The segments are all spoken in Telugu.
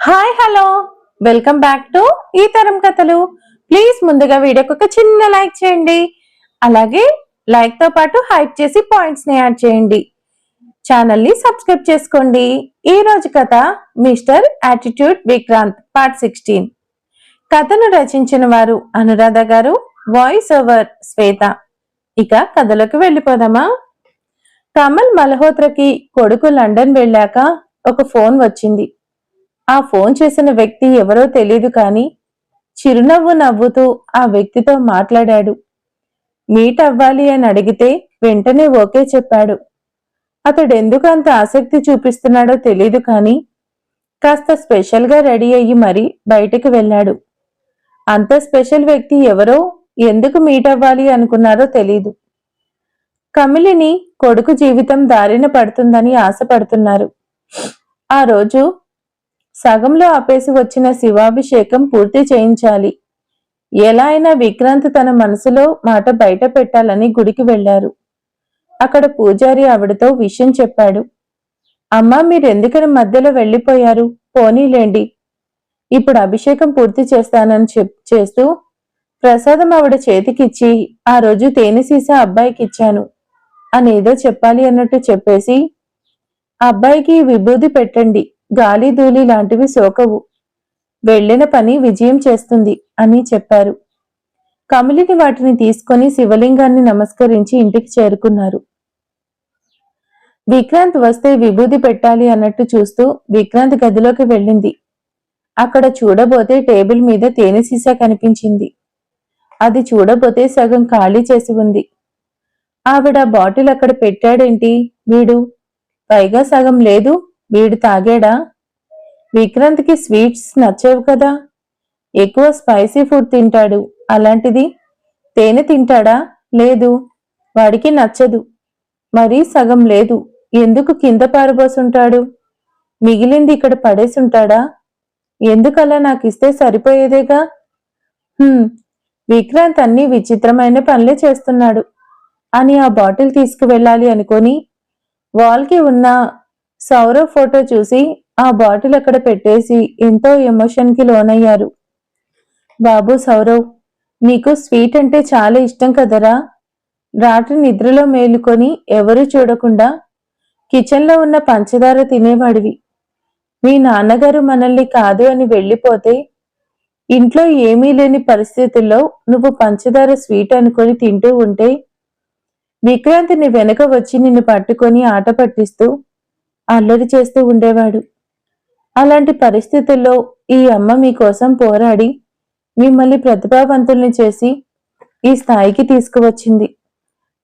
Hi hello welcome back to ఈ తరం కథలు ప్లీజ్ ముందుగా వీడియోకి ఒక చిన్న లైక్ చేయండి. అలాగే లైక్తో పాటు హైప్ చేసి పాయింట్స్ని యాడ్ చేయండి. ఛానల్ని సబ్స్క్రైబ్ చేసుకోండి. ఈ రోజు కథ mister attitude Vikrant part sixteen కథను రచించిన వారు అనురాధ గారు వాయిస్ ఓవర్ శ్వేత. ఇక కథలోకి వెళ్ళిపోదామా? కమల్ మల్హోత్రకి కొడుకు లండన్ వెళ్ళాక ఒక ఫోన్ వచ్చింది. ఆ ఫోన్ చేసిన వ్యక్తి ఎవరో తెలియదు కానీ చిరునవ్వు నవ్వుతూ ఆ వ్యక్తితో మాట్లాడాడు. మీట్ అవ్వాలి అని అడిగితే వెంటనే ఓకే చెప్పాడు. అతడు ఎందుకు అంత ఆసక్తి చూపిస్తున్నాడో తెలియదు కానీ కాస్త స్పెషల్గా రెడీ అయ్యి మరీ బయటికి వెళ్ళాడు. అంత స్పెషల్ వ్యక్తి ఎవరో ఎందుకు మీట్ అవ్వాలి అనుకున్నారో తెలీదు. కమిలిని కొడుకు జీవితం దారిన పడుతుందని ఆశపడుతున్నారు. ఆ రోజు సగంలో ఆపేసి వచ్చిన శివాభిషేకం పూర్తి చేయించాలి. ఎలా అయినా విక్రాంత్ తన మనసులో మాట బయట పెట్టాలని గుడికి వెళ్ళారు అక్కడ పూజారి ఆవిడతో విషయం చెప్పాడు. అమ్మా మీరెందుకని మధ్యలో వెళ్ళిపోయారు? పోనీలేండి. ఇప్పుడు అభిషేకం పూర్తి చేస్తానని చెప్ చేస్తూ ప్రసాదం ఆవిడ చేతికిచ్చి ఆ రోజు తేనె సీసా అబ్బాయికి ఇచ్చాను అనేదో చెప్పాలి అన్నట్టు చెప్పేసి అబ్బాయికి విభూది పెట్టండి. గాలి ధూళి లాంటివి సోకవు. వెళ్ళిన పని విజయం చేస్తుంది అని చెప్పారు. కమిలిని వాటిని తీసుకొని శివలింగాన్ని నమస్కరించి ఇంటికి చేరుకున్నారు. విక్రాంత్ వస్తే విభూది పెట్టాలి అన్నట్టు చూస్తూ విక్రాంత్ గదిలోకి వెళ్ళింది. అక్కడ చూడబోతే టేబుల్ మీద తేనె సీసా కనిపించింది. అది చూడబోతే సగం ఖాళీ చేసి ఉంది. ఆవిడ బాటిల్ అక్కడ పెట్టాడేంటి వీడు? పైగా సగం లేదు వీడు తాగాడా? విక్రాంత్కి స్వీట్స్ నచ్చేవు కదా. ఎక్కువ స్పైసీ ఫుడ్ తింటాడు. అలాంటిది తేనె తింటాడా? లేదు. వాడికి నచ్చదు. మరీ సగం లేదు. ఎందుకు కింద పారబోసుంటాడు? మిగిలింది ఇక్కడ పడేసుంటాడా? ఎందుకలా నాకు ఇస్తే సరిపోయేదేగా విక్రాంత్ అన్ని విచిత్రమైన పనులే చేస్తున్నాడు. అని ఆ బాటిల్ తీసుకువెళ్ళాలి అనుకొని వాల్కి ఉన్న సౌరవ్ ఫోటో చూసి ఆ బాటిల్ అక్కడ పెట్టేసి ఎంతో ఎమోషన్కి లోనయ్యారు. బాబు సౌరవ్ నీకు స్వీట్ అంటే చాలా ఇష్టం కదరా? రాత్రి నిద్రలో మేలుకొని ఎవరూ చూడకుండా కిచెన్లో ఉన్న పంచదార తినేవాడివి. మీ నాన్నగారు మనల్ని కాదు అని వెళ్ళిపోతే ఇంట్లో ఏమీ లేని పరిస్థితుల్లో నువ్వు పంచదార స్వీట్ అనుకొని తింటూ ఉంటే విక్రాంత్ నీ వెనక వచ్చి నిన్ను పట్టుకొని ఆట పట్టిస్తూ అల్లరి చేస్తూ ఉండేవాడు. అలాంటి పరిస్థితుల్లో ఈ అమ్మ మీకోసం పోరాడి మిమ్మల్ని ప్రతిభావంతుల్ని చేసి ఈ స్థాయికి తీసుకువచ్చింది.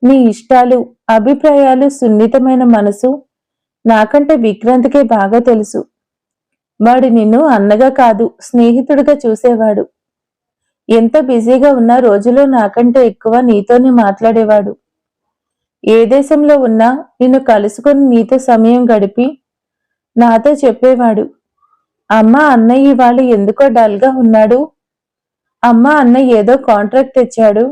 మీ ఇష్టాలు అభిప్రాయాలు సున్నితమైన మనసు నాకంటే విక్రాంత్కే బాగా తెలుసు. వాడు నిన్ను అన్నగా కాదు స్నేహితుడిగా చూసేవాడు. ఎంత బిజీగా ఉన్నా రోజులో నాకంటే ఎక్కువ నీతోనే మాట్లాడేవాడు. ఏ దేశంలో ఉన్నా నిన్ను కలుసుకొని నీతో సమయం గడిపి నాతో చెప్పేవాడు. అమ్మ అన్నయ్య ఇవాళ ఎందుకో డల్గా ఉన్నాడు. అమ్మ అన్నయ్య ఏదో కాంట్రాక్ట్ తెచ్చాడు.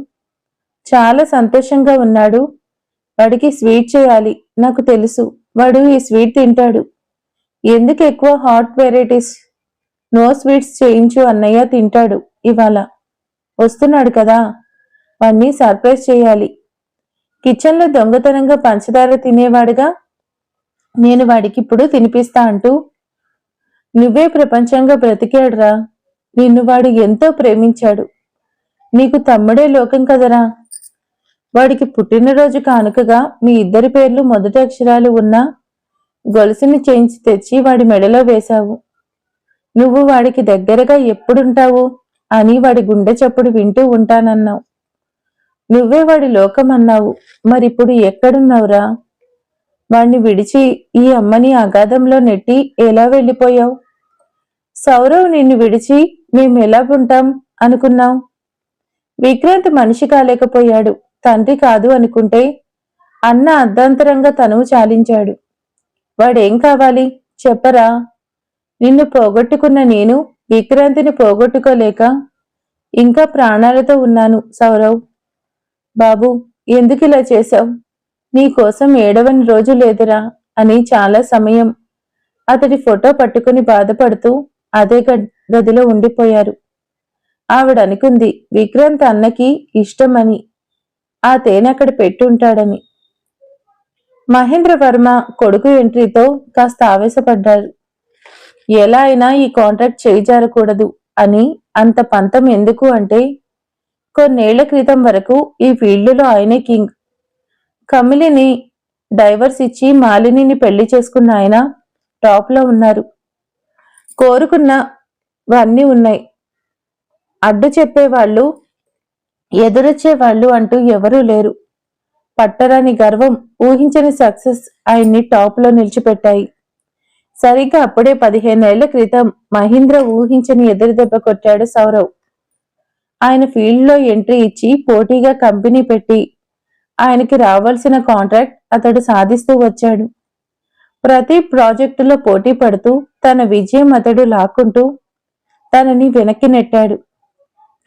చాలా సంతోషంగా ఉన్నాడు. వాడికి స్వీట్ చేయాలి నాకు తెలుసు. వాడు ఈ స్వీట్ తింటాడు. ఎందుకు ఎక్కువ హాట్ వెరైటీస్? నో స్వీట్స్ చేయించు అన్నయ్య తింటాడు ఇవాళ. వస్తున్నాడు కదా. వాణ్ణి సర్ప్రైజ్ చేయాలి. కిచెన్లో దొంగతనంగా పంచదార తినేవాడుగా? నేను వాడికి ఇప్పుడు తినిపిస్తా అంటూ నువ్వే ప్రపంచంగా బ్రతికాడురా. నిన్ను వాడు ఎంతో ప్రేమించాడు. నీకు తమ్ముడే లోకం కదరా. వాడికి పుట్టినరోజు కానుకగా మీ ఇద్దరి పేర్లు మొదటి అక్షరాలు ఉన్న గొలుసుని చేయించి తెచ్చి వాడి మెడలో వేశావు. నువ్వు వాడికి దగ్గరగా ఎప్పుడుంటావు? అని వాడి గుండె చప్పుడు వింటూ ఉంటానన్నావు. నువ్వే వాడి లోకం అన్నావు మరిప్పుడు ఎక్కడున్నావురా? వాణ్ణి విడిచి ఈ అమ్మని అగాధంలో నెట్టి ఎలా వెళ్ళిపోయావు? సౌరవ్ నిన్ను విడిచి మేము ఎలా ఉంటాం అనుకున్నాం విక్రాంత్ మనిషి కాలేకపోయాడు. తండ్రి కాదు అనుకుంటే అన్న అర్ధాంతరంగా తనువు చాలించాడు. వాడేం కావాలి? చెప్పరా? నిన్ను పోగొట్టుకున్న నేను విక్రాంతిని పోగొట్టుకోలేక ఇంకా ప్రాణాలతో ఉన్నాను సౌరవ్. బాబు ఎందుకు ఇలా చేశావు? నీ కోసం ఏడవని రోజు లేదురా అని చాలా సమయం. అతడి ఫోటో పట్టుకుని బాధపడుతూ అదే గ- గదిలో ఉండిపోయారు. ఆవిడ అనుకుంది విక్రాంత్ అన్నకి ఇష్టమని. ఆ తేనె అక్కడ పెట్టుంటాడని. మహేంద్ర వర్మ కొడుకు ఎంట్రీతో కాస్త ఆవేశపడ్డారు. ఎలా అయినా ఈ కాంట్రాక్ట్ చేయిజారకూడదు అని అంత పంతం ఎందుకు అంటే కొన్నేళ్ళ క్రితం వరకు ఈ ఫీల్డ్లో ఆయనే కింగ్. కమిలిని డైవర్స్ ఇచ్చి మాలినిని పెళ్ళి చేసుకున్న ఆయన టాప్లో ఉన్నారు. కోరుకున్నవన్నీ ఉన్నాయి. అడ్డు చెప్పేవాళ్ళు ఎదురొచ్చే వాళ్ళు అంటూ ఎవరూ లేరు. పట్టరాని గర్వం ఊహించని సక్సెస్ ఆయన్ని టాప్లో నిలిచిపెట్టాయి. సరిగ్గా అప్పుడే పదిహేనేళ్ళ క్రితం మహీంద్ర ఊహించని ఎదురుదెబ్బ కొట్టాడు సౌరవ్. ఆయన ఫీల్డ్లో ఎంట్రీ ఇచ్చి పోటీగా కంపెనీ పెట్టి ఆయనకి రావాల్సిన కాంట్రాక్ట్ అతడు సాధిస్తూ వచ్చాడు. ప్రతి ప్రాజెక్టులో పోటీ పడుతూ తన విజయం అతడు లాక్కుంటూ తనని వెనక్కి నెట్టాడు.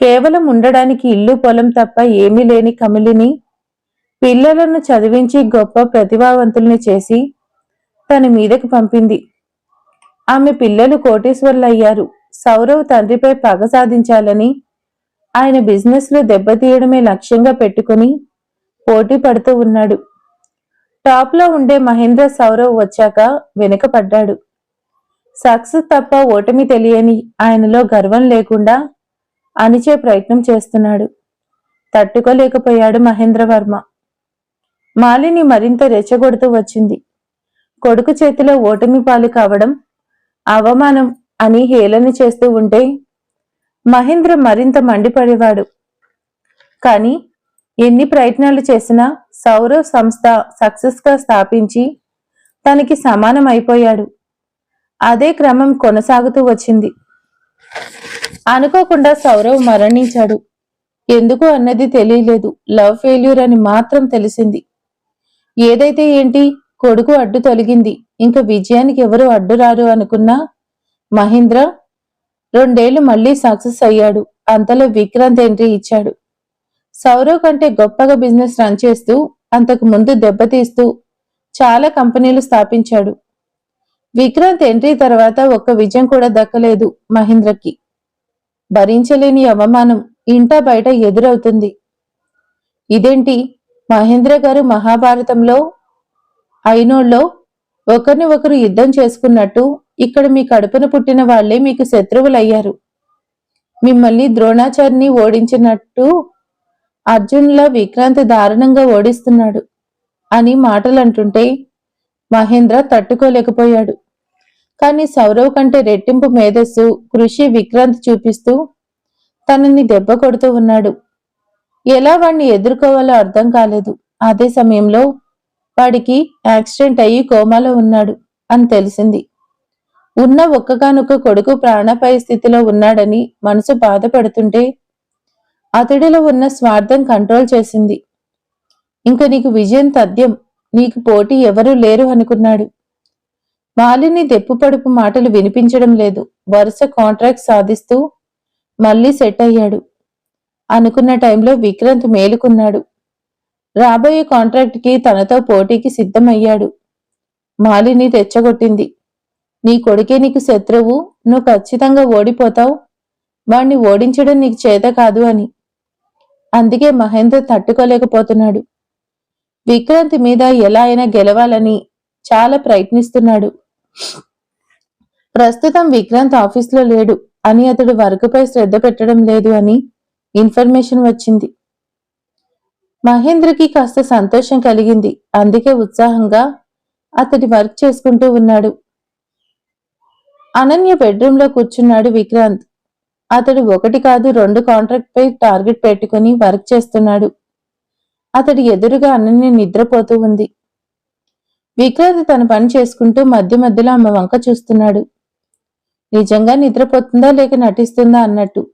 కేవలం ఉండడానికి ఇల్లు పొలం తప్ప ఏమీ లేని కమిలిని పిల్లలను చదివించి గొప్ప ప్రతిభావంతుల్ని చేసి తన మీదకు పంపింది. ఆమె పిల్లలు కోటీశ్వర్లయ్యారు. సౌరవ్ తండ్రిపై పగ సాధించాలని ఆయన బిజినెస్లో దెబ్బతీయడమే లక్ష్యంగా పెట్టుకుని పోటీ పడుతూ ఉన్నాడు. టాప్లో ఉండే మహేంద్ర సౌరవ్ వచ్చాక వెనుకపడ్డాడు సక్సెస్ తప్ప ఓటమి తెలియని ఆయనలో గర్వం లేకుండా అణిచే ప్రయత్నం చేస్తున్నాడు. తట్టుకోలేకపోయాడు మహేంద్ర వర్మ. మాలిని మరింత రెచ్చగొడుతూ వచ్చింది. కొడుకు చేతిలో ఓటమి పాలు కావడం అవమానం అని హేళన చేస్తూ ఉంటే మహేంద్ర మరింత మండిపడేవాడు. కానీ ఎన్ని ప్రయత్నాలు చేసినా సౌరవ్ సంస్థ సక్సెస్గా స్థాపించి తనకి సమానం అయిపోయాడు అదే క్రమం కొనసాగుతూ వచ్చింది. అనుకోకుండా సౌరవ్ మరణించాడు. ఎందుకు అన్నది తెలియలేదు. లవ్ ఫెయిల్యూర్ అని మాత్రం తెలిసింది. ఏదైతే ఏంటి? కొడుకు అడ్డు తొలగింది. ఇంకా విజయానికి ఎవరు అడ్డు రారు అనుకున్నా మహేంద్ర రెండేళ్ళు మళ్ళీ సక్సెస్ అయ్యాడు. అంతలో విక్రాంత్ ఎంట్రీ ఇచ్చాడు. సౌరవ్ కంటే గొప్పగా బిజినెస్ రన్ చేస్తూ అంతకు ముందు దెబ్బతీస్తూ చాలా కంపెనీలు స్థాపించాడు. విక్రాంత్ ఎంట్రీ తర్వాత ఒక్క విజయం కూడా దక్కలేదు మహేంద్రకి. భరించలేని అవమానం ఇంటా బయట ఎదురవుతుంది. ఇదేంటి? మహేంద్ర గారు మహాభారతంలో అయినోళ్ళలో ఒకరిని ఒకరు యుద్ధం చేసుకున్నట్టు ఇక్కడ మీ కడుపున పుట్టిన వాళ్ళే మీకు శత్రువులయ్యారు. మిమ్మల్ని ద్రోణాచార్యని ఓడించినట్టు అర్జున్ల విక్రాంతి దారుణంగా ఓడిస్తున్నాడు అని మాటలు అంటుంటే మహేంద్ర తట్టుకోలేకపోయాడు. కానీ సౌరవ్ కంటే రెట్టింపు మేధస్సు కృషి విక్రాంతి చూపిస్తూ తనని దెబ్బ కొడుతూ ఉన్నాడు. ఎలా వాణ్ణి ఎదుర్కోవాలో అర్థం కాలేదు. అదే సమయంలో వాడికి యాక్సిడెంట్ అయ్యి కోమాలో ఉన్నాడు అని తెలిసింది. ఉన్న ఒక్కగానొక్క కొడుకు ప్రాణపై స్థితిలో ఉన్నాడని మనసు బాధపడుతుంటే అతడిలో ఉన్న స్వార్థం కంట్రోల్ చేసింది. ఇంక నీకు విజయం తథ్యం నీకు పోటీ ఎవరూ లేరు అనుకున్నాడు. మాలిని దెప్పుపడుపు మాటలు వినిపించడం లేదు. వరుస కాంట్రాక్ట్ సాధిస్తూ మళ్ళీ సెట్ అయ్యాడు. అనుకున్న టైంలో విక్రాంత్ మేలుకున్నాడు. రాబోయే కాంట్రాక్ట్కి తనతో పోటీకి సిద్ధమయ్యాడు. మాలిని రెచ్చగొట్టింది. నీ కొడుకే నీకు శత్రువు నువ్వు ఖచ్చితంగా ఓడిపోతావు. వాణ్ణి ఓడించడం నీకు చేత కాదు అని. అందుకే మహేంద్ర తట్టుకోలేకపోతున్నాడు. విక్రాంత్ మీద ఎలా అయినా గెలవాలని చాలా ప్రయత్నిస్తున్నాడు. ప్రస్తుతం విక్రాంత్ ఆఫీస్లో లేడు. అని అతడు వర్క్పై శ్రద్ధ పెట్టడం లేదు అని ఇన్ఫర్మేషన్ వచ్చింది. మహేంద్రకి కాస్త సంతోషం కలిగింది. అందుకే ఉత్సాహంగా అతడి వర్క్ చేసుకుంటూ ఉన్నాడు. అనన్య బెడ్రూమ్లో కూర్చున్నాడు విక్రాంత్. అతడు ఒకటి కాదు రెండు కాంట్రాక్ట్ పై టార్గెట్ పెట్టుకుని వర్క్ చేస్తున్నాడు. అతడి ఎదురుగా అనన్య నిద్రపోతూ ఉంది. విక్రాంత్ తన పని చేసుకుంటూ మధ్య మధ్యలో ఆమె వంక చూస్తున్నాడు. నిజంగా నిద్రపోతుందా లేక నటిస్తుందా? అన్నట్టు.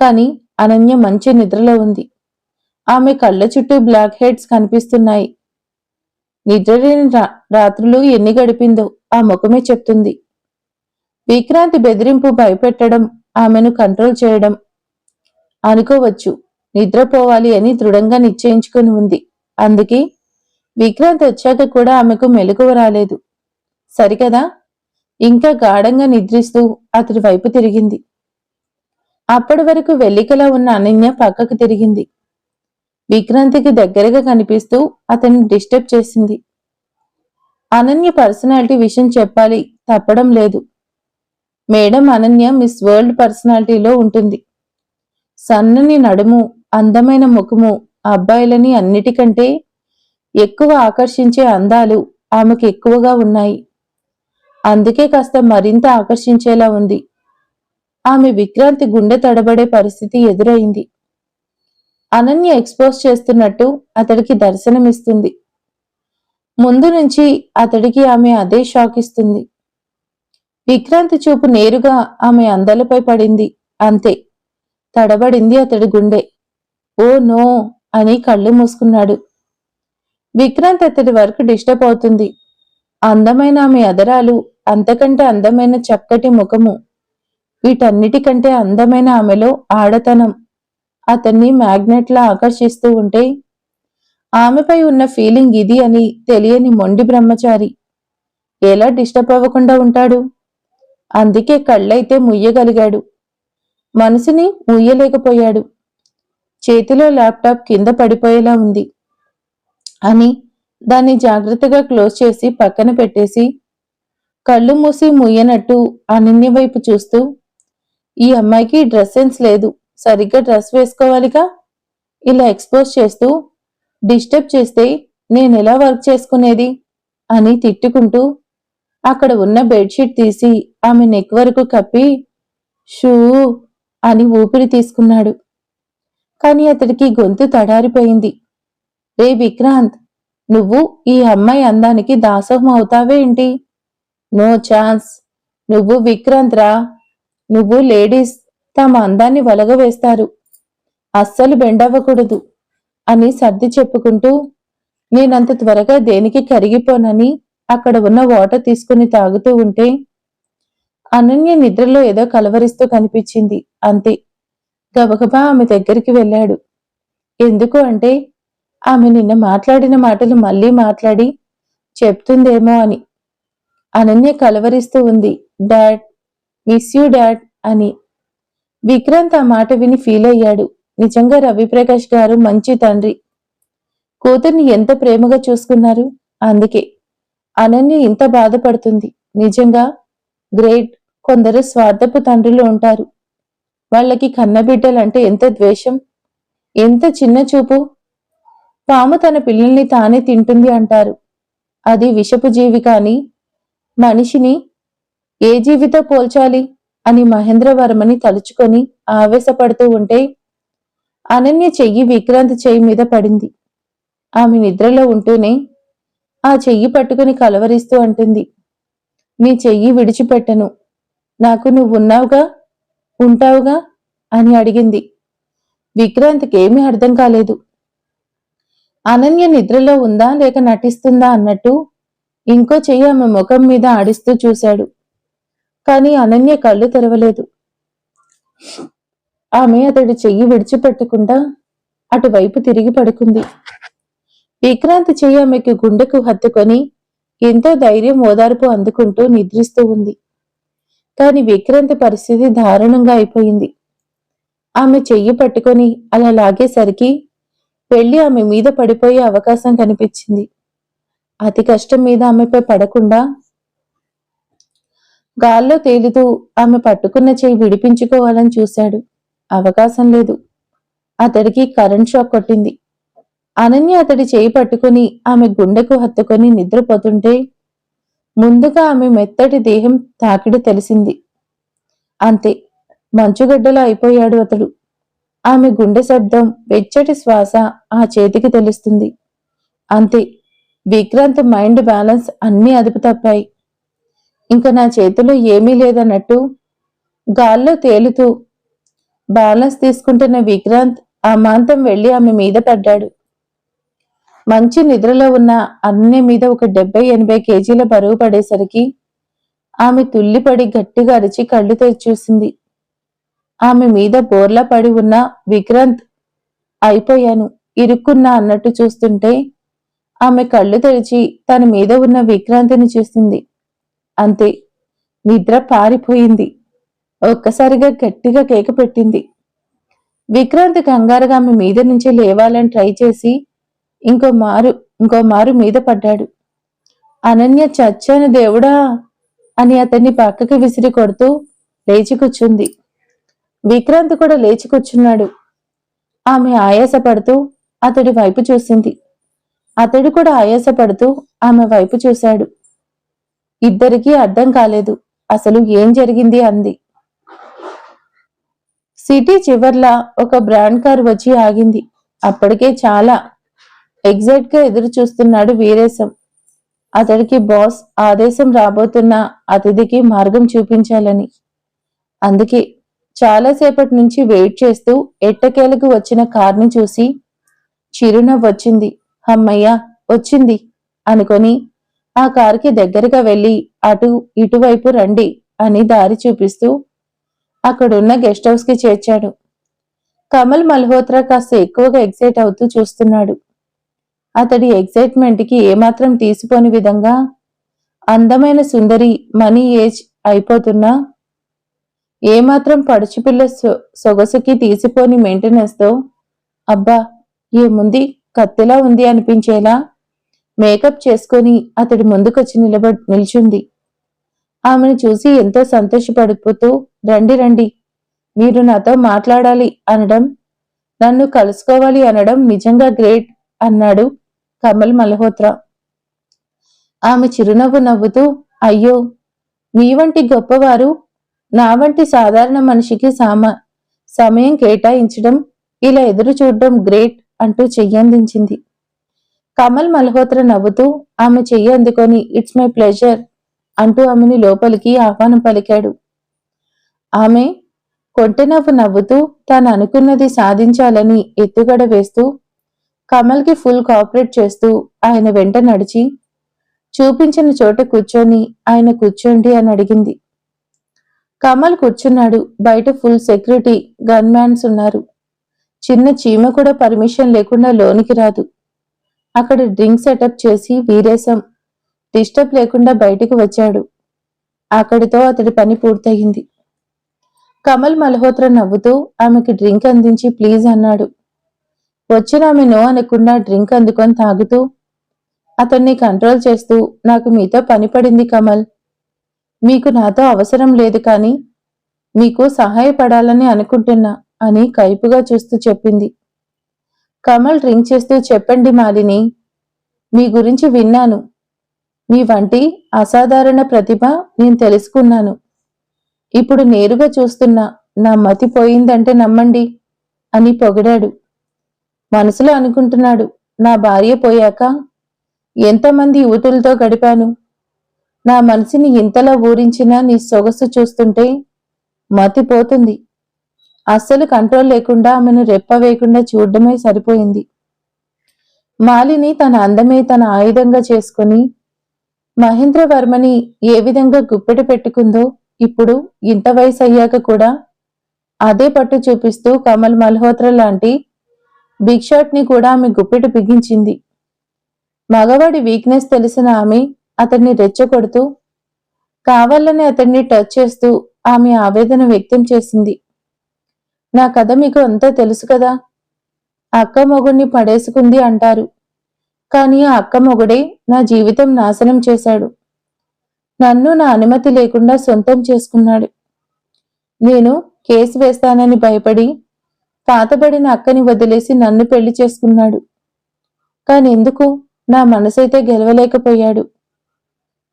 కానీ అనన్య మంచి నిద్రలో ఉంది. ఆమె కళ్ళ చుట్టూ బ్లాక్ హెడ్స్ కనిపిస్తున్నాయి. నిద్రలేని రా- రాత్రులు ఎన్ని గడిపిందో ఆ ముఖమే చెప్తుంది. విక్రాంతి బెదిరింపు భయపెట్టడం ఆమెను కంట్రోల్ చేయడం అనుకోవచ్చు. నిద్రపోవాలి అని దృఢంగా నిశ్చయించుకుని ఉంది. అందుకే విక్రాంత్ వచ్చాక కూడా ఆమెకు మెలకువ రాలేదు. సరికదా? ఇంకా గాఢంగా నిద్రిస్తూ అతడి వైపు తిరిగింది. అప్పటి వరకు వెల్లికలా ఉన్న అనన్య పక్కకు తిరిగింది. విక్రాంతికి దగ్గరగా కనిపిస్తూ అతన్ని డిస్టర్బ్ చేసింది. అనన్య పర్సనాలిటీ విషయం చెప్పాలి తప్పడం లేదు. మేడం అనన్య మిస్ వరల్డ్ పర్సనాలిటీలో ఉంటుంది. సన్నని నడుము అందమైన ముఖము అబ్బాయిలని అన్నిటికంటే ఎక్కువ ఆకర్షించే అందాలు ఆమెకు ఎక్కువగా ఉన్నాయి. అందుకే కాస్త మరింత ఆకర్షించేలా ఉంది. ఆమె విక్రాంతి గుండె తడబడే పరిస్థితి ఎదురైంది. అనన్య ఎక్స్పోజ్ చేస్తున్నట్టు అతడికి దర్శనమిస్తుంది. ముందు నుంచి అతడికి ఆమె అదే షాక్ ఇస్తుంది. విక్రాంతి చూపు నేరుగా ఆమె అందాలపై పడింది. అంతే. తడబడింది అతడి గుండె. ఓ నో అని కళ్ళు మూసుకున్నాడు. విక్రాంత్ అతడి వరకు డిస్టర్బ్ అవుతుంది. అందమైన ఆమె అదరాలు అంతకంటే అందమైన చక్కటి ముఖము. వీటన్నిటికంటే అందమైన ఆమెలో ఆడతనం. అతన్ని మ్యాగ్నెట్లా ఆకర్షిస్తూ ఉంటే ఆమెపై ఉన్న ఫీలింగ్ ఇది అని తెలియని మొండి బ్రహ్మచారి. ఎలా డిస్టర్బ్ అవ్వకుండా ఉంటాడు? అందుకే కళ్ళైతే ముయ్యగలిగాడు. మనసుని ముయ్యలేకపోయాడు. చేతిలో ల్యాప్టాప్ కింద పడిపోయేలా ఉంది. అని దాన్ని జాగ్రత్తగా క్లోజ్ చేసి పక్కన పెట్టేసి కళ్ళు మూసి ముయ్యనట్టు అనన్య వైపు చూస్తూ ఈ అమ్మాయికి డ్రెస్ సెన్స్ లేదు సరిగ్గా డ్రెస్ వేసుకోవాలిగా? ఇలా ఎక్స్పోజ్ చేస్తూ డిస్టర్బ్ చేస్తే నేను ఎలా వర్క్ చేసుకునేది? అని తిట్టుకుంటూ అక్కడ ఉన్న బెడ్షీట్ తీసి ఆమె నెక్ వరకు కప్పి షూ అని ఊపిరి తీసుకున్నాడు. కాని అతడికి గొంతు తడారిపోయింది. రే విక్రాంత్ నువ్వు ఈ అమ్మాయి అందానికి దాసోహం అవుతావే ఏంటి? No chance. నువ్వు విక్రాంత్ రా. నువ్వు లేడీస్ తమ అందాన్ని వలగవేస్తారు. అస్సలు బెండవ్వకూడదు అని సర్ది చెప్పుకుంటూ నేనంత త్వరగా దేనికి కరిగిపోనని అక్కడ ఉన్న వాటర్ తీసుకుని తాగుతూ ఉంటే అనన్య నిద్రలో ఏదో కలవరిస్తూ కనిపించింది. అంతే. గబగబా ఆమె దగ్గరికి వెళ్ళాడు. ఎందుకు అంటే ఆమె నిన్న మాట్లాడిన మాటలు మళ్ళీ మాట్లాడి చెప్తుందేమో అని. అనన్య కలవరిస్తూ ఉంది. డాడ్ మిస్ యూ డాడ్ అని. విక్రాంత్ ఆ మాట విని ఫీల్ అయ్యాడు. నిజంగా రవిప్రకాష్ గారు మంచి తండ్రి. కూతుర్ని ఎంత ప్రేమగా చూసుకున్నారు? అందుకే. అనన్య ఇంత బాధపడుతుంది. నిజంగా? గ్రేట్. కొందరు స్వార్థపు తండ్రులు ఉంటారు. వాళ్ళకి కన్నబిడ్డలంటే ఎంత ద్వేషం? ఎంత చిన్న చూపు? పాము తన పిల్లల్ని తానే తింటుంది అంటారు. అది విషపు జీవి కాని మనిషిని ఏ జీవితో పోల్చాలి అని మహేంద్రవర్మని తలుచుకొని ఆవేశపడుతూ ఉంటే అనన్య చెయ్యి విక్రాంతి చెయ్యి మీద పడింది. ఆమె నిద్రలో ఉంటూనే ఆ చెయ్యి పట్టుకుని కలవరిస్తూ అంటుంది. మీ చెయ్యి విడిచిపెట్టను. నాకు నువ్వున్నావుగా? ఉంటావుగా? అని అడిగింది. విక్రాంత్కేమీ అర్థం కాలేదు. అనన్య నిద్రలో ఉందా లేక నటిస్తుందా అన్నట్టు ఇంకో చెయ్యి ఆమె ముఖం మీద ఆడిస్తూ చూశాడు. కాని అనన్య కళ్ళు తెరవలేదు. ఆమె అతడి చెయ్యి విడిచిపెట్టకుండా అటువైపు తిరిగి పడుకుంది. విక్రాంతి చెయ్యి ఆమెకు గుండెకు హత్తుకొని ఎంతో ధైర్యం ఓదార్పు అందుకుంటూ నిద్రిస్తూ ఉంది. కాని విక్రాంతి పరిస్థితి దారుణంగా అయిపోయింది. ఆమె చెయ్యి పట్టుకొని అలా లాగేసరికి పెళ్ళి ఆమె మీద పడిపోయే అవకాశం కనిపించింది. అతి కష్టం మీద ఆమెపై పడకుండా గాల్లో తేలుతూ ఆమె పట్టుకున్న చెయ్యి విడిపించుకోవాలని చూశాడు. అవకాశం లేదు. అతడికి కరెంట్ షాక్ కొట్టింది. అనన్య అతడి చేయి పట్టుకుని ఆమె గుండెకు హత్తుకొని నిద్రపోతుంటే ముందుగా ఆమె మెత్తటి దేహం తాకిడి తెలిసింది. అంతే మంచుగడ్డలో అయిపోయాడు అతడు. ఆమె గుండె శబ్దం వెచ్చటి శ్వాస ఆ చేతికి తెలుస్తుంది. అంతే విక్రాంత్ మైండ్ బ్యాలెన్స్ అన్నీ అదుపు తప్పాయి. ఇంకా నా చేతిలో ఏమీ లేదన్నట్టు గాల్లో తేలుతూ బ్యాలెన్స్ తీసుకుంటున్న విక్రాంత్ అమాంతం వెళ్ళి ఆమె మీద పడ్డాడు. మంచి నిద్రలో ఉన్న అన్ని మీద ఒక డెబ్బై ఎనభై కేజీల బరువు పడేసరికి ఆమె తుల్లిపడి గట్టిగా అరిచి కళ్ళు తెరిచూసింది. ఆమె మీద బోర్లా పడి ఉన్న విక్రాంత్ అయిపోయాను ఇరుక్కున్నా అన్నట్టు చూస్తుంటే ఆమె కళ్ళు తెరిచి తన మీద ఉన్న విక్రాంతిని చూసింది. అంతే నిద్ర పారిపోయింది. ఒక్కసారిగా గట్టిగా కేక పెట్టింది. విక్రాంత్ కంగారుగా ఆమె మీద నుంచి లేవాలని ట్రై చేసి ఇంకో మారు ఇంకో మారు మీద పడ్డాడు. అనన్య చచ్చాను దేవుడా అని అతన్ని పక్కకి విసిరి కొడుతూ లేచి కూర్చుంది. విక్రాంత్ కూడా లేచి కూర్చున్నాడు. ఆమె ఆయాసపడుతూ అతడి వైపు చూసింది. అతడు కూడా ఆయాసపడుతూ ఆమె వైపు చూశాడు. ఇద్దరికీ అర్థం కాలేదు. అసలు ఏం జరిగింది అంది. సిటీ చివర్లా ఒక బ్రాండ్ కారు వచ్చి ఆగింది. అప్పటికే చాలా ఎగ్జైట్గా ఎదురు చూస్తున్నాడు వీరేశం. అతడికి బాస్ ఆదేశం రాబోతున్న అతిథికి మార్గం చూపించాలని. అందుకే చాలాసేపటి నుంచి వెయిట్ చేస్తూ ఎట్టకేలకు వచ్చిన కార్ని చూసి చిరునవ్వు వచ్చింది. అమ్మయ్యా వచ్చింది అనుకొని ఆ కారుకి దగ్గరగా వెళ్ళి అటు ఇటువైపు రండి అని దారి చూపిస్తూ అక్కడున్న గెస్ట్ హౌస్కి చేర్చాడు. కమల్ మల్హోత్రా కాస్త ఎక్కువగా ఎక్సైట్ అవుతూ చూస్తున్నాడు. అతడి ఎగ్జైట్మెంట్కి ఏమాత్రం తీసిపోని విధంగా అందమైన సుందరి మనీ ఏజ్ అయిపోతున్నా? ఏమాత్రం పడుచుపిల్ల సొ- సొగసుకి తీసిపోని మెయింటెనెన్స్తో? అబ్బా ఏముంది కత్తిలా ఉంది అనిపించేలా మేకప్ చేసుకొని అతడి ముందుకొచ్చి నిలబ నిల్చుంది. ఆమెను చూసి ఎంతో సంతోషపడిపోతూ రండి రండి మీరు నాతో మాట్లాడాలి అనడం నన్ను కలుసుకోవాలి అనడం నిజంగా గ్రేట్ అన్నాడు కమల్ మల్హోత్రా. ఆమె చిరునవ్వు నవ్వుతూ అయ్యో మీ వంటి గొప్పవారు నా వంటి సాధారణ మనిషికి సామా సమయం కేటాయించడం ఇలా ఎదురు చూడడం గ్రేట్ అంటూ చెయ్యందించింది కమల్ మల్హోత్ర నవ్వుతూ ఆమె చెయ్యి అందుకొని ఇట్స్ మై ప్లెజర్ అంటూ ఆమెని లోపలికి ఆహ్వానం పలికాడు. ఆమె కొంటెనవ్వు నవ్వుతూ తాను అనుకున్నది సాధించాలని ఎత్తుగడ వేస్తూ కమల్కి ఫుల్ కోఆపరేట్ చేస్తూ ఆయన వెంట నడిచి చూపించిన చోట కూర్చొని ఆయన కూర్చోండి అని అడిగింది. కమల్ కూర్చున్నాడు. బయట ఫుల్ సెక్యూరిటీ గన్ మ్యాన్స్ ఉన్నారు. చిన్న చీమ కూడా పర్మిషన్ లేకుండా లోనికి రాదు. అక్కడ డ్రింక్ సెటప్ చేసి వీరేశం డిస్టర్బ్ లేకుండా బయటకు వచ్చాడు. అక్కడితో అతడి పని పూర్తయింది. కమల్ మల్హోత్రా నవ్వుతూ ఆమెకి డ్రింక్ అందించి ప్లీజ్ అన్నాడు. వచ్చినామెను అనుకున్నా అనకుండా డ్రింక్ అందుకొని తాగుతూ అతన్ని కంట్రోల్ చేస్తూ నాకు మీతో పని పడింది కమల్. మీకు నాతో అవసరం లేదు కానీ మీకు సహాయపడాలని అనుకుంటున్నా అని కైపుగా చూస్తూ చెప్పింది. కమల్ డ్రింక్ చేస్తూ చెప్పండి మాలిని మీ గురించి విన్నాను. మీ వంటి అసాధారణ ప్రతిభ నేను తెలుసుకున్నాను. ఇప్పుడు నేరుగా చూస్తున్నా నా మతి పోయిందంటే నమ్మండి అని పొగిడాడు. మనసులో అనుకుంటున్నాడు నా భార్య పోయాక ఎంతమంది యువతులతో గడిపాను. నా మనసుని ఇంతలా ఊరించిన నీ సొగసు చూస్తుంటే మతిపోతుంది. అస్సలు కంట్రోల్ లేకుండా ఆమెను రెప్ప వేయకుండా చూడడమే సరిపోయింది. మాలిని తన అందమే తన ఆయుధంగా చేసుకుని మహేంద్రవర్మని ఏ విధంగా గుప్పెట పెట్టుకుందో ఇప్పుడు ఇంత వయసు అయ్యాక కూడా అదే పట్టు చూపిస్తూ కమల్ మల్హోత్రా లాంటి ని కూడా ఆమె గుప్పెట బిగించింది. మగవాడి వీక్నెస్ తెలిసిన ఆమె అతన్ని రెచ్చగొడుతూ కావాలని అతన్ని టచ్ చేస్తూ ఆమె ఆవేదన వ్యక్తం చేసింది. నా కథ మీకు అంతా తెలుసు కదా? అక్క మొగుడిని పడేసుకుంది అంటారు. కానీ ఆ అక్క మొగుడే నా జీవితం నాశనం చేశాడు. నన్ను నా అనుమతి లేకుండా సొంతం చేసుకున్నాడు. నేను కేసు వేస్తానని భయపడి పాతబడిన అక్కని వదిలేసి నన్ను పెళ్ళి చేసుకున్నాడు. కానెందుకు నా మనసైతే గెలవలేకపోయాడు.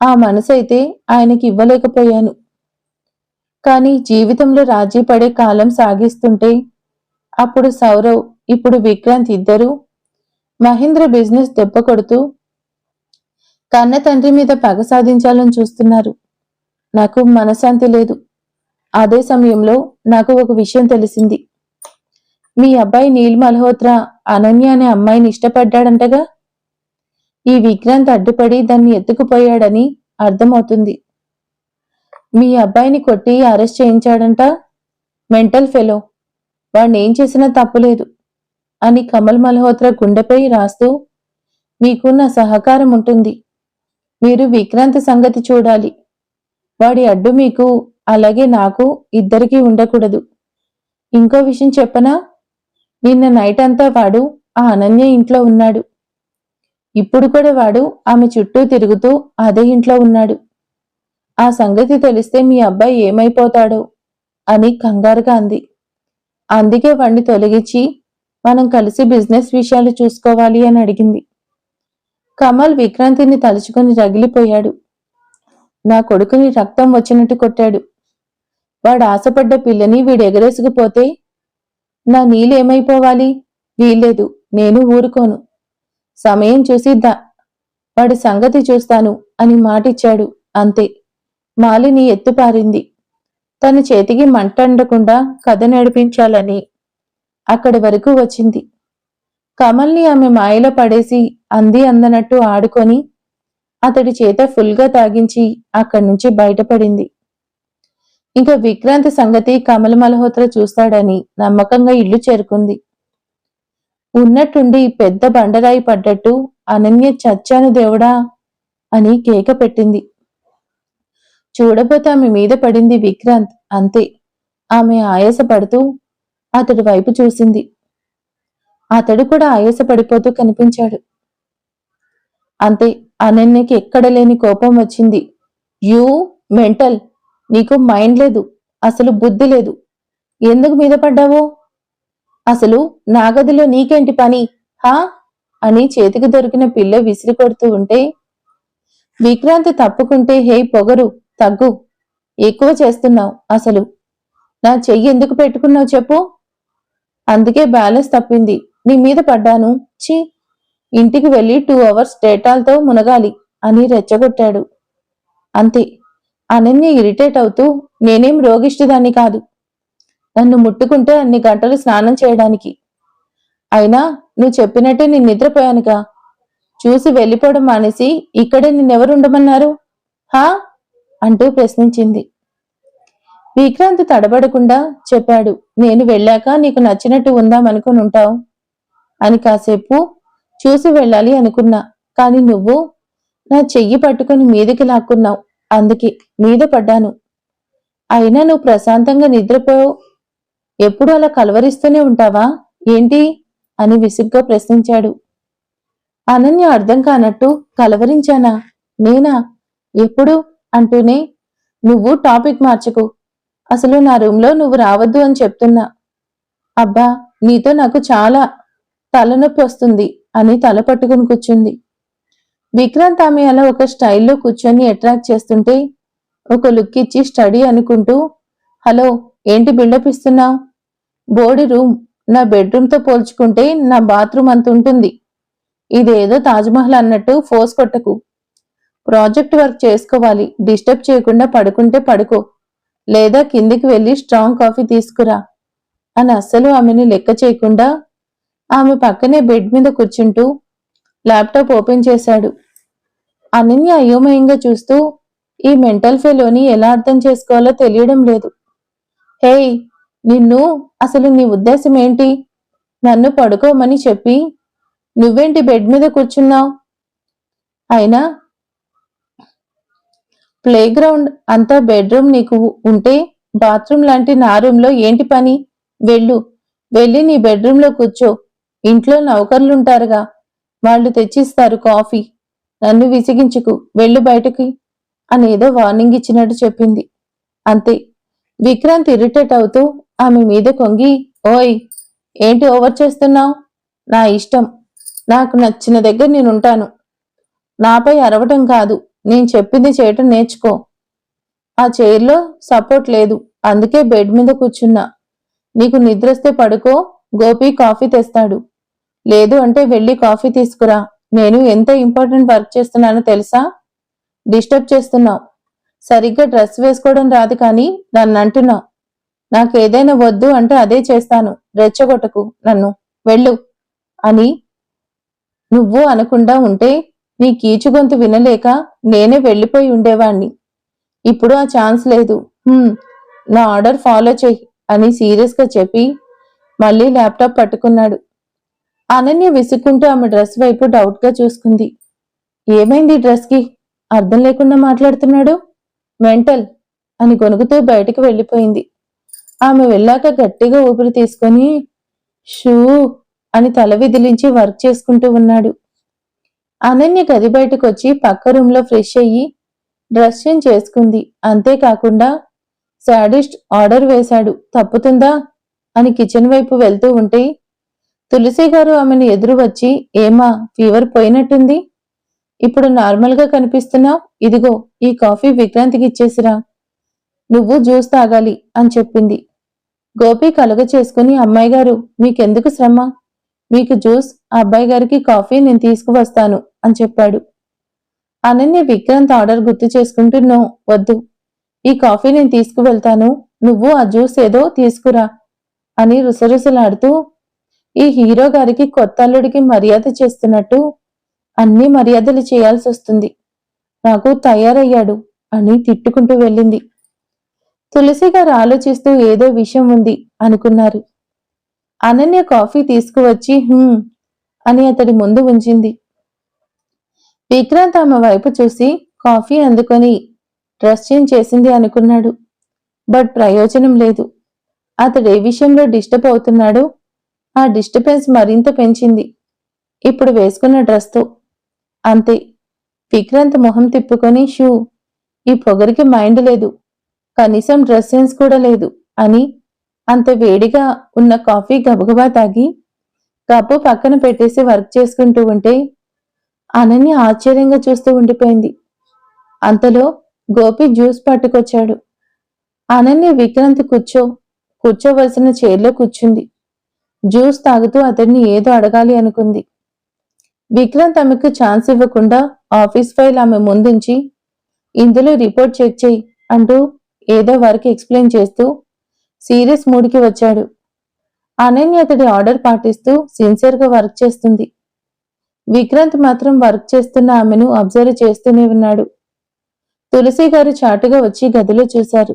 ఆ మనసైతే ఆయనకి ఇవ్వలేకపోయాను. కానీ జీవితంలో రాజీ పడే కాలం సాగిస్తుంటే అప్పుడు సౌరవ్ ఇప్పుడు విక్రాంత్ ఇద్దరూ మహేంద్ర బిజినెస్ దెబ్బ కొడుతూ కన్న తండ్రి మీద పగ సాధించాలని చూస్తున్నారు. నాకు మనశాంతి లేదు. అదే సమయంలో నాకు ఒక విషయం తెలిసింది. మీ అబ్బాయి నీల్ మల్హోత్రా అనన్య అనే అమ్మాయిని ఇష్టపడ్డాడంటగా? ఈ విక్రాంత్ అడ్డుపడి దాన్ని ఎత్తుకుపోయాడని అర్థమవుతుంది. మీ అబ్బాయిని కొట్టి అరెస్ట్ చేయించాడంట? Mental fellow. వాడిని ఏం చేసినా తప్పులేదు అని కమల్ మల్హోత్రా గుండెపై రాస్తూ మీకు నా సహకారం ఉంటుంది. మీరు విక్రాంత్ సంగతి చూడాలి. వాడి అడ్డు మీకు అలాగే నాకు ఇద్దరికీ ఉండకూడదు. ఇంకో విషయం చెప్పనా? నిన్న నైట్ అంతా వాడు ఆ అనన్య ఇంట్లో ఉన్నాడు. ఇప్పుడు కూడా వాడు ఆమె చుట్టూ తిరుగుతూ అదే ఇంట్లో ఉన్నాడు. ఆ సంగతి తెలిస్తే మీ అబ్బాయి ఏమైపోతాడో అని కంగారుగా అంది. అందుకే వాణ్ణి తొలగించి మనం కలిసి బిజినెస్ విషయాలు చూసుకోవాలి అని అడిగింది. కమల్ విక్రాంతిని తలుచుకుని రగిలిపోయాడు. నా కొడుకుని రక్తం వచ్చినట్టు కొట్టాడు. వాడు ఆశపడ్డ పిల్లని వీడు ఎగరేసుకుపోతే నా నీళ్ళేమైపోవాలి వీల్లేదు నేను ఊరుకోను. సమయం చూసి దా వాడి సంగతి చూస్తాను అని మాటిచ్చాడు అంతే. మాలిని ఎత్తుపారింది. తన చేతికి మంటండకుండా కథ నడిపించాలని అక్కడి వరకు వచ్చింది. కమల్ని ఆమె మాయలో పడేసి అంది అందనట్టు ఆడుకొని అతడి చేత ఫుల్గా తాగించి అక్కడి నుంచి బయటపడింది. ఇంకా విక్రాంతి సంగతి కమల మల్హోత్రా చూస్తాడని నమ్మకంగా ఇల్లు చేరుకుంది. ఉన్నట్టుండి పెద్ద బండరాయి పడ్డట్టు అనన్య చచ్చాను దేవుడా అని కేక పెట్టింది. చూడబోతే ఆమె మీద పడింది విక్రాంత్ అంతే. ఆమె ఆయాసపడుతూ అతడి వైపు చూసింది. అతడు కూడా ఆయాసపడిపోతూ కనిపించాడు. అంతే అనన్యకి ఎక్కడ లేని కోపం వచ్చింది. యూ మెంటల్ నీకు మైండ్ లేదు అసలు బుద్ధి లేదు. ఎందుకు మీద పడ్డావు? అసలు నా గదిలో నీకేంటి పని? హా? అని చేతికి దొరికిన పిల్ల విసిరి కొడుతూ ఉంటే విక్రాంతి తప్పుకుంటే హే పొగరు తగ్గు. ఎక్కువ చేస్తున్నావు అసలు. నా చెయ్యి ఎందుకు పెట్టుకున్నావు చెప్పు. అందుకే బ్యాలెన్స్ తప్పింది. నీ మీద పడ్డాను. చి ఇంటికి వెళ్ళి టూ అవర్స్ డేటాలతో మునగాలి అని రెచ్చగొట్టాడు. అంతే. అనన్య ఇరిటేట్ అవుతూ నేనేం రోగిష్టిదాన్ని కాదు. నన్ను ముట్టుకుంటే అన్ని గంటలు స్నానం చేయడానికి. అయినా నువ్వు చెప్పినట్టే నేను నిద్రపోయానుగా. చూసి వెళ్ళిపోవడం మానేసి ఇక్కడే నిన్నెవరుండమన్నారు? హా? అంటూ ప్రశ్నించింది. విక్రాంత్ తడబడకుండా చెప్పాడు నేను వెళ్ళాక నీకు నచ్చినట్టు ఉందామనుకుని ఉంటావు అని కాసేపు చూసి వెళ్ళాలి అనుకున్నా కాని నువ్వు నా చెయ్యి పట్టుకుని మీదకి లాక్కున్నావు. అందుకే మీద పడ్డాను. అయినా నువ్వు ప్రశాంతంగా నిద్రపోవు ఎప్పుడు అలా కలవరిస్తూనే ఉంటావా? ఏంటి? అని విసుగ్గా ప్రశ్నించాడు. అనన్య అర్థం కానట్టు కలవరించానా? నేనా? ఎప్పుడు? అంటూనే. నువ్వు టాపిక్ మార్చకు. అసలు నా రూంలో నువ్వు రావద్దు అని చెప్తున్నా. అబ్బా నీతో నాకు చాలా తలనొప్పి వస్తుంది అని తల పట్టుకుని కూర్చుంది. విక్రాంత్ ఆమె అలా ఒక స్టైల్లో కూర్చొని అట్రాక్ట్ చేస్తుంటే ఒక లుక్ ఇచ్చి స్టడీ అనుకుంటూ హలో ఏంటి బిల్డప్ ఇస్తున్నావు బోడి రూమ్ నా బెడ్రూమ్తో పోల్చుకుంటే నా బాత్రూమ్ అంత ఉంటుంది. ఇదేదో తాజ్మహల్ అన్నట్టు ఫోర్స్ కొట్టకు. ప్రాజెక్ట్ వర్క్ చేసుకోవాలి. డిస్టర్బ్ చేయకుండా పడుకుంటే పడుకో. లేదా కిందికి వెళ్ళి స్ట్రాంగ్ కాఫీ తీసుకురా. అని అస్సలు ఆమెని లెక్క చేయకుండా ఆమె పక్కనే బెడ్ మీద కూర్చుంటూ ల్యాప్టాప్ ఓపెన్ చేశాడు. అనన్య అయోమయంగా చూస్తూ ఈ మెంటల్ ఫెలోని ఎలా అర్థం చేసుకోవాలో తెలియడం లేదు. హేయ్ నిన్ను అసలు నీ ఉద్దేశం ఏంటి? నన్ను పడుకోమని చెప్పి నువ్వేంటి బెడ్ మీద కూర్చున్నావు? అయినా ప్లేగ్రౌండ్ అంతా బెడ్రూమ్ నీకు ఉంటే బాత్రూమ్ లాంటి నా రూమ్లో ఏంటి పని? వెళ్ళు వెళ్ళి నీ బెడ్రూమ్లో కూర్చో. ఇంట్లో నౌకర్లుంటారుగా వాళ్ళు తెచ్చిస్తారు కాఫీ. నన్ను విసిగించుకు వెళ్ళు బయటకి అనేదో వార్నింగ్ ఇచ్చినట్టు చెప్పింది. అంతే. విక్రాంత్ ఇరిటేట్ అవుతూ ఆమె మీద కొంగి ఓయ్ ఏంటి ఓవర్ చేస్తున్నావు? నా ఇష్టం. నాకు నచ్చిన దగ్గర నేనుంటాను. నాపై అరవటం కాదు. నేను చెప్పింది చేయటం నేర్చుకో. ఆ చైర్లో సపోర్ట్ లేదు. అందుకే బెడ్ మీద కూర్చున్నా. నీకు నిద్రస్తే పడుకో గోపి కాఫీ తెస్తాడు. లేదు అంటే వెళ్ళి కాఫీ తీసుకురా. నేను ఎంత ఇంపార్టెంట్ వర్క్ చేస్తున్నానో తెలుసా? డిస్టర్బ్ చేస్తున్నావు. సరిగ్గా డ్రెస్ వేసుకోవడం రాదు కానీ నన్ను అంటున్నావు. నాకు ఏదైనా వద్దు అంటే అదే చేస్తాను. రెచ్చగొట్టకు నన్ను. వెళ్ళు అని నువ్వు అనకుండా ఉంటే నీ కీచు గొంతు వినలేక నేనే వెళ్ళిపోయి ఉండేవాణ్ణి. ఇప్పుడు ఆ ఛాన్స్ లేదు. నా ఆర్డర్ ఫాలో చెయ్యి అని సీరియస్గా చెప్పి మళ్ళీ ల్యాప్టాప్ పట్టుకున్నాడు. అనన్య విసుక్కుంటూ ఆమె డ్రెస్ వైపు డౌట్గా చూసుకుంది. ఏమైంది డ్రెస్కి? అర్థం లేకుండా మాట్లాడుతున్నాడు? మెంటల్ అని గొనుగుతూ బయటకు వెళ్ళిపోయింది. ఆమె వెళ్ళాక గట్టిగా ఊపిరి తీసుకొని షూ అని తల విదిలించి వర్క్ చేసుకుంటూ ఉన్నాడు. అనన్య గది బయటకు వచ్చి పక్క రూమ్లో ఫ్రెష్ అయ్యి డ్రెస్ చేంజ్ చేసుకుంది. అంతేకాకుండా శాడిస్ట్ ఆర్డర్ వేశాడు. తప్పుతుందా? అని కిచెన్ వైపు వెళ్తూ ఉంటే తులసి గారు ఆమెను ఎదురు వచ్చి ఏమా ఫీవర్ పోయినట్టుంది? ఇప్పుడు నార్మల్గా కనిపిస్తున్నావు? ఇదిగో ఈ కాఫీ విక్రాంతికి ఇచ్చేసిరా. నువ్వు జ్యూస్ తాగాలి అని చెప్పింది. గోపి కలుగ చేసుకుని అమ్మాయి గారు మీకెందుకు శ్రమ? మీకు జ్యూస్ ఆ అబ్బాయి గారికి కాఫీ నేను తీసుకువస్తాను అని చెప్పాడు. అనన్య విక్రాంత్ ఆర్డర్ గుర్తు చేసుకుంటూ నో వద్దు. ఈ కాఫీ నేను తీసుకువెళ్తాను. నువ్వు ఆ జ్యూస్ ఏదో తీసుకురా అని రుసరుసలాడుతూ ఈ హీరో గారికి కొత్త అల్లుడికి మర్యాద చేస్తున్నట్టు అన్ని మర్యాదలు చేయాల్సి వస్తుంది. నాకు తయారయ్యాడు అని తిట్టుకుంటూ వెళ్ళింది. తులసి గారు ఆలోచిస్తూ ఏదో విషయం ఉంది అనుకున్నారు. అనన్య కాఫీ తీసుకువచ్చి అని అతడి ముందు ఉంచింది. విక్రాంత్ ఆమె వైపు చూసి కాఫీ అందుకొని డ్రెస్ చేంజ్ చేసింది అనుకున్నాడు. బట్ ప్రయోజనం లేదు. అతడు ఏ విషయంలో డిస్టర్బ్ అవుతున్నాడో ఆ డిస్టర్బెన్స్ మరింత పెంచింది. ఇప్పుడు వేసుకున్న డ్రెస్తో అంతే. విక్రాంత్ మొహం తిప్పుకొని షూ. ఈ పొగరికి మైండ్ లేదు. కనీసం డ్రెస్ సెన్స్ కూడా లేదు అని అంత వేడిగా ఉన్న కాఫీ గబగబా తాగి కప్పు పక్కన పెట్టేసి వర్క్ చేసుకుంటూ ఉంటే అనన్య ఆశ్చర్యంగా చూస్తూ ఉండిపోయింది. అంతలో గోపి జ్యూస్ పట్టుకొచ్చాడు. అనన్య విక్రాంత్ కూర్చో కూర్చోవలసిన చైర్లో కూర్చుంది. జ్యూస్ తాగుతూ అతడిని ఏదో అడగాలి అనుకుంది. విక్రాంత్ ఆమెకు ఛాన్స్ ఇవ్వకుండా ఆఫీస్ ఫైల్ ఆమె ముందుంచి ఇందులో రిపోర్ట్ చెక్ చేయి అంటూ ఏదో వర్క్ ఎక్స్ప్లెయిన్ చేస్తూ సీరియస్ మూడ్కి వచ్చాడు. అనన్య అతడి ఆర్డర్ పాటిస్తూ సిన్సియర్గా వర్క్ చేస్తుంది. విక్రాంత్ మాత్రం వర్క్ చేస్తున్న ఆమెను అబ్జర్వ్ చేస్తూనే ఉన్నాడు. తులసి గారు చాటుగా వచ్చి గదిలో చూశారు.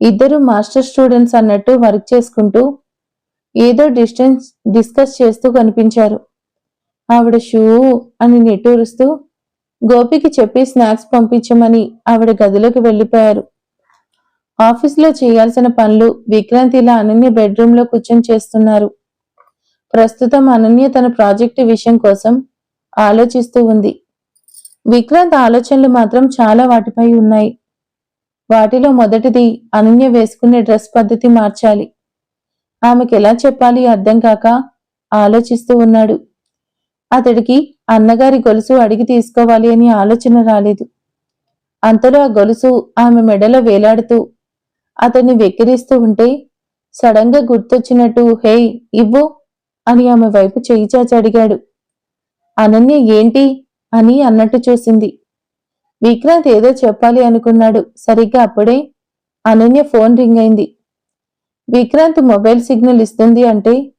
ఇద్దరు మాస్టర్ స్టూడెంట్స్ అన్నట్టు వర్క్ చేసుకుంటూ ఏదో డిస్టెన్స్ డిస్కస్ చేస్తూ కనిపించారు. ఆవిడ షూ అని నిట్టూరుస్తూ గోపికి చెప్పి స్నాక్స్ పంపించమని ఆవిడ గదిలోకి వెళ్ళిపోయారు. ఆఫీసులో చేయాల్సిన పనులు విక్రాంతి ఇలా అనన్య బెడ్రూమ్లో కూర్చొని చేస్తున్నారు. ప్రస్తుతం అనన్య తన ప్రాజెక్టు విషయం కోసం ఆలోచిస్తూ ఉంది. విక్రాంత్ ఆలోచనలు మాత్రం చాలా వాటిపై ఉన్నాయి. వాటిలో మొదటిది అనన్య వేసుకునే డ్రెస్ పద్ధతి మార్చాలి. ఆమెకి ఎలా చెప్పాలి అర్థం కాక ఆలోచిస్తూ ఉన్నాడు. అతడికి అన్నగారి గొలుసు అడిగి తీసుకోవాలి అని ఆలోచన రాలేదు. అంతలో ఆ గొలుసు ఆమె మెడలో వేలాడుతూ అతన్ని వెక్కిరిస్తూ ఉంటే సడన్గా గుర్తొచ్చినట్టు హే ఇవ్వు అని ఆమె వైపు చెయ్యి చాచి అడిగాడు. అనన్య ఏంటి? అని అన్నట్టు చూసింది. విక్రాంత్ ఏదో చెప్పాలి అనుకున్నాడు. సరిగ్గా అప్పుడే అనన్య ఫోన్ రింగ్ అయింది. విక్రాంత్ మొబైల్ సిగ్నల్ ఇస్తుంది అంటే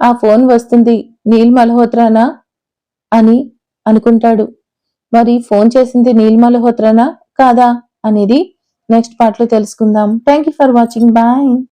ఆ ఫోన్ వస్తుంది నీల్ మల్హోత్రానా? అని అనుకుంటాడు. మరి ఫోన్ చేసింది నీల్ మల్హోత్రానా కాదా? అనేది నెక్స్ట్ పార్ట్లో తెలుసుకుందాం. Thank you for watching bye